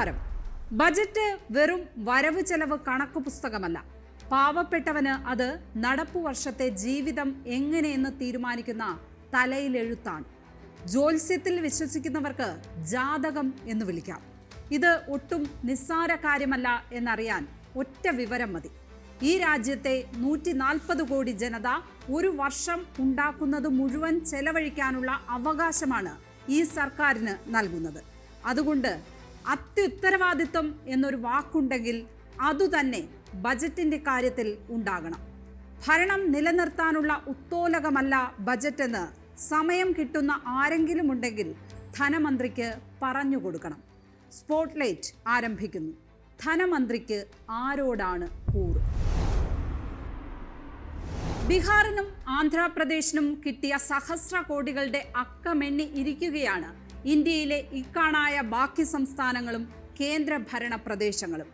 നമസ്കാരം ബജറ്റ് വെറും വരവ് ചെലവ് കണക്ക് പുസ്തകമല്ല. പാവപ്പെട്ടവന് അത് നടപ്പു വർഷത്തെ ജീവിതം എങ്ങനെയെന്ന് തീരുമാനിക്കുന്ന തലയിലെഴുത്താണ്. ജ്യോത്സ്യത്തിൽ വിശ്വസിക്കുന്നവർക്ക് ജാതകം എന്ന് വിളിക്കാം. ഇത് ഒട്ടും നിസ്സാര കാര്യമല്ല എന്നറിയാൻ ഒറ്റ വിവരം മതി. ഈ രാജ്യത്തെ നൂറ്റി നാൽപ്പത് കോടി ജനത ഒരു വർഷം ഉണ്ടാക്കുന്നത് മുഴുവൻ ചെലവഴിക്കാനുള്ള അവകാശമാണ് ഈ സർക്കാരിന് നൽകുന്നത്. അതുകൊണ്ട് അത്യുത്തരവാദിത്വം എന്നൊരു വാക്കുണ്ടെങ്കിൽ അതുതന്നെ ബജറ്റിന്റെ കാര്യത്തിൽ ഉണ്ടാകണം. ഭരണം നിലനിർത്താനുള്ള ഉത്തോലകമല്ല ബജറ്റെന്ന് സമയം കിട്ടുന്ന ആരെങ്കിലും ഉണ്ടെങ്കിൽ ധനമന്ത്രിക്ക് പറഞ്ഞു കൊടുക്കണം. സ്പോട്ട്ലൈറ്റ് ആരംഭിക്കുന്നു. ധനമന്ത്രിക്ക് ആരോടാണ് കൂറ്? ബീഹാറിനും ആന്ധ്രാപ്രദേശിനും കിട്ടിയ സഹസ്ര കോടികളുടെ അക്കമെണ്ണി ഇരിക്കുകയാണ് ഇന്ത്യയിലെ ഇക്കാണായ ബാക്കി സംസ്ഥാനങ്ങളും കേന്ദ്രഭരണ പ്രദേശങ്ങളും.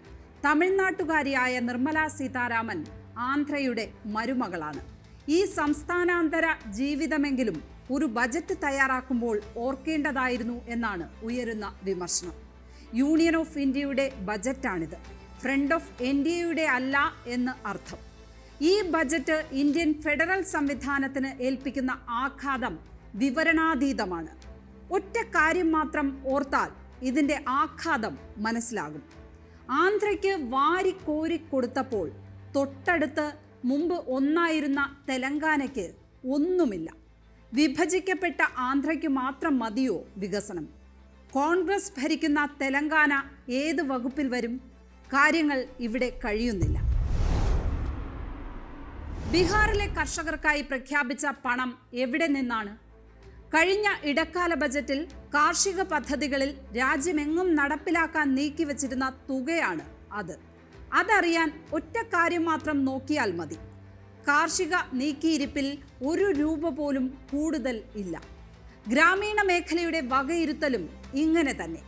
തമിഴ്നാട്ടുകാരിയായ നിർമ്മല സീതാരാമൻ ആന്ധ്രയുടെ മരുമകളാണ്. ഈ സംസ്ഥാനാന്തര ജീവിതമെങ്കിലും ഒരു ബജറ്റ് തയ്യാറാക്കുമ്പോൾ ഓർക്കേണ്ടതായിരുന്നു എന്നാണ് ഉയരുന്ന വിമർശനം. യൂണിയൻ ഓഫ് ഇന്ത്യയുടെ ബജറ്റാണിത്. ഫ്രണ്ട് ഓഫ് എൻ ഡി എയുടെ അല്ല എന്ന് അർത്ഥം. ഈ ബജറ്റ് ഇന്ത്യൻ ഫെഡറൽ സംവിധാനത്തിന് ഏൽപ്പിക്കുന്ന ആഘാതം വിവരണാതീതമാണ്. ഒറ്റ കാര്യം മാത്രം ഓർത്താൽ ഇതിന്റെ ആഘാതം മനസ്സിലാകും. ആന്ധ്രയ്ക്ക് വാരിക്കോരി കൊടുത്തപ്പോൾ തൊട്ടടുത്ത് മുമ്പ് ഒന്നായിരുന്ന തെലങ്കാനയ്ക്ക് ഒന്നുമില്ല. വിഭജിക്കപ്പെട്ട ആന്ധ്രയ്ക്ക് മാത്രം മതിയോ വികസനം? കോൺഗ്രസ് ഭരിക്കുന്ന തെലങ്കാന ഏത് വകുപ്പിൽ വരും? കാര്യങ്ങൾ ഇവിടെ കഴിയുന്നില്ല. ബീഹാറിലെ കർഷകർക്കായി പ്രഖ്യാപിച്ച പണം എവിടെ നിന്നാണ്? കഴിഞ്ഞ ഇടക്കാല ബജറ്റിൽ കാർഷിക പദ്ധതികളിൽ രാജ്യമെങ്ങും നടപ്പിലാക്കാൻ നീക്കിവച്ചിരുന്ന തുകയാണ് അത്. അതറിയാൻ ഒറ്റ കാര്യം മാത്രം നോക്കിയാൽ മതി. കാർഷിക നീക്കിയിരിപ്പിൽ ഒരു രൂപ പോലും കൂടുതൽ ഇല്ല. ഗ്രാമീണ മേഖലയുടെ വകയിരുത്തലും ഇങ്ങനെ തന്നെ.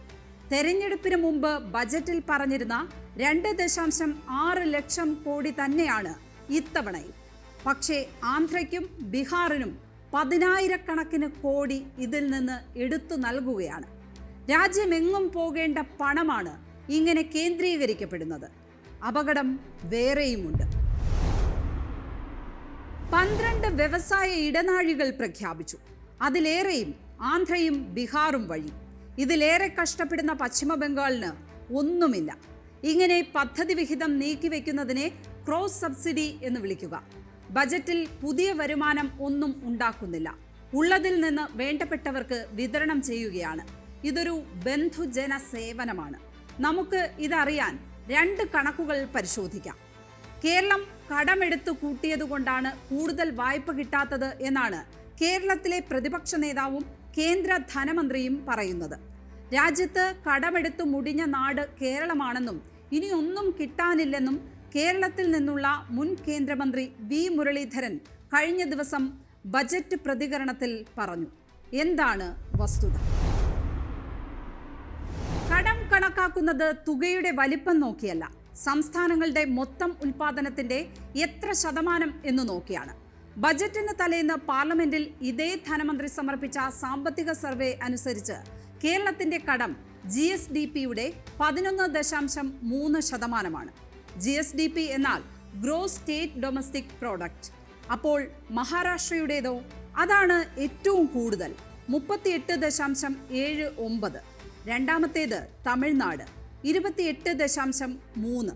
തെരഞ്ഞെടുപ്പിന് മുമ്പ് ബജറ്റിൽ പറഞ്ഞിരുന്ന രണ്ട് ദശാംശം ആറ് ലക്ഷം കോടി തന്നെയാണ് ഇത്തവണയും. പക്ഷേ ആന്ധ്രയ്ക്കും ബീഹാറിനും പതിനായിരക്കണക്കിന് കോടി ഇതിൽ നിന്ന് എടുത്തു നൽകുകയാണ്. രാജ്യമെങ്ങും പോകേണ്ട പണമാണ് ഇങ്ങനെ കേന്ദ്രീകരിക്കപ്പെടുന്നത്. അപകടം വേറെയുമുണ്ട്. പന്ത്രണ്ട് വ്യവസായ ഇടനാഴികൾ പ്രഖ്യാപിച്ചു. അതിലേറെയും ആന്ധ്രയും ബീഹാറും വഴി. ഇതിലേറെ കഷ്ടപ്പെടുന്ന പശ്ചിമ ബംഗാളിന് ഒന്നുമില്ല. ഇങ്ങനെ പദ്ധതി വിഹിതം നീക്കിവെക്കുന്നതിനെ ക്രോസ് സബ്സിഡി എന്ന് വിളിക്കുക. ബജറ്റിൽ പുതിയ വരുമാനം ഒന്നും ഉണ്ടാക്കുന്നില്ല. ഉള്ളതിൽ നിന്ന് വേണ്ടപ്പെട്ടവർക്ക് വിതരണം ചെയ്യുകയാണ്. ഇതൊരു ബന്ധുജന സേവനമാണ്. നമുക്ക് ഇതറിയാൻ രണ്ട് കണക്കുകൾ പരിശോധിക്കാം. കേരളം കടമെടുത്തു കൂട്ടിയതുകൊണ്ടാണ് കൂടുതൽ വായ്പ കിട്ടാത്തത് എന്നാണ് കേരളത്തിലെ പ്രതിപക്ഷ നേതാവും കേന്ദ്ര ധനമന്ത്രിയും പറയുന്നത്. രാജ്യത്ത് കടമെടുത്തു മുടിഞ്ഞ നാട് കേരളമാണെന്നും ഇനിയൊന്നും കിട്ടാനില്ലെന്നും കേരളത്തിൽ നിന്നുള്ള മുൻ കേന്ദ്രമന്ത്രി വി മുരളീധരൻ കഴിഞ്ഞ ദിവസം ബജറ്റ് പ്രതികരണത്തിൽ പറഞ്ഞു. എന്താണ് വസ്തുത? കടം കണക്കാക്കുന്നത് തുകയുടെ വലിപ്പം നോക്കിയല്ല. സംസ്ഥാനങ്ങളുടെ മൊത്തം ഉൽപാദനത്തിന്റെ എത്ര ശതമാനം എന്ന് നോക്കിയാണ്. ബജറ്റിന് തലേന്ന് പാർലമെന്റിൽ ഇതേ ധനമന്ത്രി സമർപ്പിച്ച സാമ്പത്തിക സർവേ അനുസരിച്ച് കേരളത്തിന്റെ കടം ജി എസ് ഡി പിയുടെ പതിനൊന്ന് ദശാംശം മൂന്ന് ശതമാനമാണ്. ജി എസ് ഡി പി എന്നാൽ ഗ്രോസ് സ്റ്റേറ്റ് ഡൊമസ്റ്റിക് പ്രോഡക്റ്റ് അപ്പോൾ മഹാരാഷ്ട്രയുടേതോ? അതാണ് ഏറ്റവും കൂടുതൽ. മുപ്പത്തിയെട്ട് ദശാംശം ഏഴ് ഒമ്പത്. രണ്ടാമത്തേത് തമിഴ്നാട്. ഇരുപത്തിയെട്ട് ദശാംശം മൂന്ന്.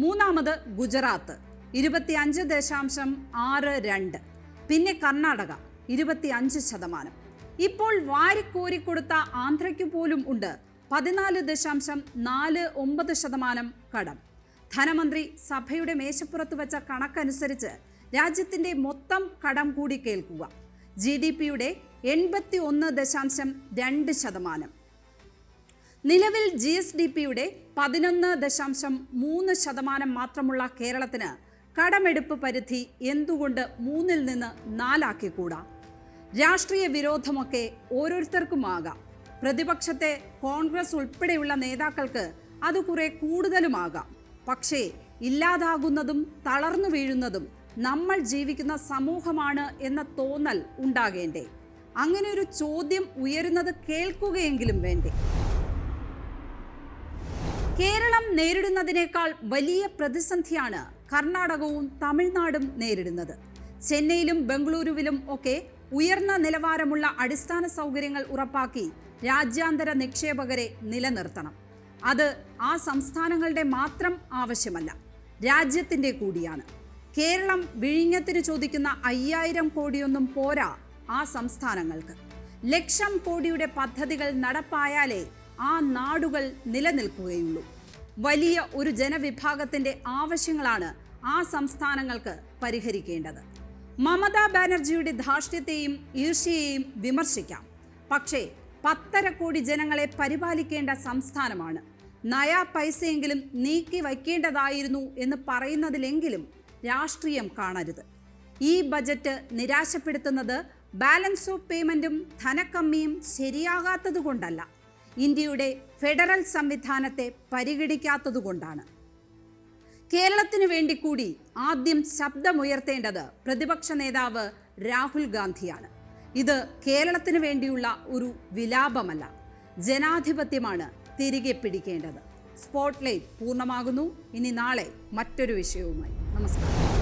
മൂന്നാമത് ഗുജറാത്ത്. ഇരുപത്തിയഞ്ച് ദശാംശം ആറ് രണ്ട്. പിന്നെ കർണാടക. ഇരുപത്തിയഞ്ച് ശതമാനം. ഇപ്പോൾ വാരിക്കോരിക്കൊടുത്ത ആന്ധ്രയ്ക്ക് പോലും ഉണ്ട് പതിനാല് ദശാംശം നാല് ഒമ്പത് ശതമാനം കടം. ധനമന്ത്രി സഭയുടെ മേശപ്പുറത്ത് വച്ച കണക്കനുസരിച്ച് രാജ്യത്തിന്റെ മൊത്തം കടം കൂടി കേൾക്കുക. ജി ഡി പിയുടെ എൺപത്തി ഒന്ന് ദശാംശം രണ്ട് ശതമാനം. നിലവിൽ ജി എസ് ഡി പിയുടെ പതിനൊന്ന് ദശാംശം മൂന്ന് ശതമാനം മാത്രമുള്ള കേരളത്തിന് കടമെടുപ്പ് പരിധി എന്തുകൊണ്ട് മൂന്നിൽ നിന്ന് നാലാക്കിക്കൂടാ? രാഷ്ട്രീയ വിരോധമൊക്കെ ഓരോരുത്തർക്കും ആകാം. പ്രതിപക്ഷത്തെ കോൺഗ്രസ് ഉൾപ്പെടെയുള്ള നേതാക്കൾക്ക് അത് കുറെ കൂടുതലുമാകാം പക്ഷേ ഇല്ലാതാകുന്നതും തളർന്നു വീഴുന്നതും നമ്മൾ ജീവിക്കുന്ന സമൂഹമാണ് എന്ന തോന്നൽ ഉണ്ടാകേണ്ടേ? അങ്ങനെ ഒരു ചോദ്യം ഉയരുന്നത് കേൾക്കുകയെങ്കിലും വേണ്ടേ? കേരളം നേരിടുന്നതിനേക്കാൾ വലിയ പ്രതിസന്ധിയാണ് കർണാടകവും തമിഴ്നാടും നേരിടുന്നത്. ചെന്നൈയിലും ബംഗളൂരുവിലും ഒക്കെ ഉയർന്ന നിലവാരമുള്ള അടിസ്ഥാന സൗകര്യങ്ങൾ ഉറപ്പാക്കി രാജ്യാന്തര നിക്ഷേപകരെ നിലനിർത്തണം. അത് ആ സംസ്ഥാനങ്ങളുടെ മാത്രം ആവശ്യമല്ല രാജ്യത്തിന്റെ കൂടിയാണ്. കേരളം വിഴിഞ്ഞത്തിന് ചോദിക്കുന്ന അയ്യായിരം കോടിയൊന്നും പോരാ ആ സംസ്ഥാനങ്ങൾക്ക്. ലക്ഷം കോടിയുടെ പദ്ധതികൾ നടപ്പായാലേ ആ നാടുകൾ നിലനിൽക്കുകയുള്ളൂ. വലിയ ഒരു ജനവിഭാഗത്തിന്റെ ആവശ്യങ്ങളാണ് ആ സംസ്ഥാനങ്ങൾക്ക് പരിഹരിക്കേണ്ടത്. മമതാ ബാനർജിയുടെ ധാർഷ്ട്യത്തെയും ഈർഷ്യയെയും വിമർശിക്കാം. പക്ഷേ പത്തര കോടി ജനങ്ങളെ പരിപാലിക്കേണ്ട സംസ്ഥാനമാണ്. നയാ പൈസയെങ്കിലും നീക്കി വയ്ക്കേണ്ടതായിരുന്നു എന്ന് പറയുന്നതിലെങ്കിലും രാഷ്ട്രീയം കാണരുത്. ഈ ബജറ്റ് നിരാശപ്പെടുത്തുന്നത് ബാലൻസ് ഓഫ് പേയ്മെന്റും ധനക്കമ്മിയും ശരിയാകാത്തതുകൊണ്ടല്ല ഇന്ത്യയുടെ ഫെഡറൽ സംവിധാനത്തെ പരിഗണിക്കാത്തതുകൊണ്ടാണ് കേരളത്തിനു വേണ്ടി കൂടി ആദ്യം ശബ്ദമുയർത്തേണ്ടത് പ്രതിപക്ഷ നേതാവ് രാഹുൽ ഗാന്ധിയാണ്. ഇത് കേരളത്തിന് വേണ്ടിയുള്ള ഒരു വിലാപമല്ല. ജനാധിപത്യമാണ് തിരികെ പിടിക്കേണ്ടത്. സ്പോട്ട്ലൈറ്റ് പൂർണമാകുന്നു. ഇനി നാളെ മറ്റൊരു വിഷയവുമായി. നമസ്കാരം.